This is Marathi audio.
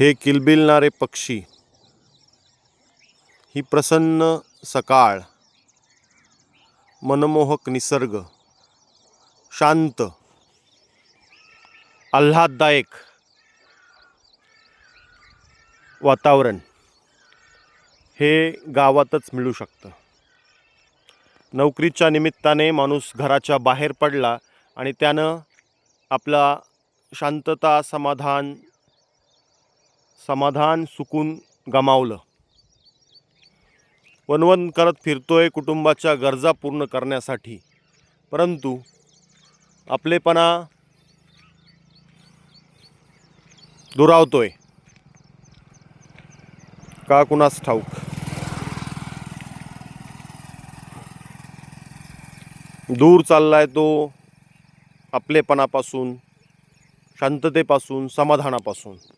हे किलबिलणारे पक्षी. ही प्रसन्न सकाळ. मनमोहक निसर्ग. शांत. आल्हाददायक. वातावरण. हे गावातच मिळू शकतं. नोकरीच्या निमित्ताने माणूस घराच्या बाहेर पडला आणि त्यानं आपला शांतता समाधान समाधान सुकून गमावलं. वनवन करत फिरतोय कुटुंबाच्या गरजा पूर्ण करण्यासाठी. परंतु आपलेपणा दुरावतोय. का कुणास ठाऊक? दूर चाललाय तो आपलेपणापासून शांततेपासून समाधानापासून.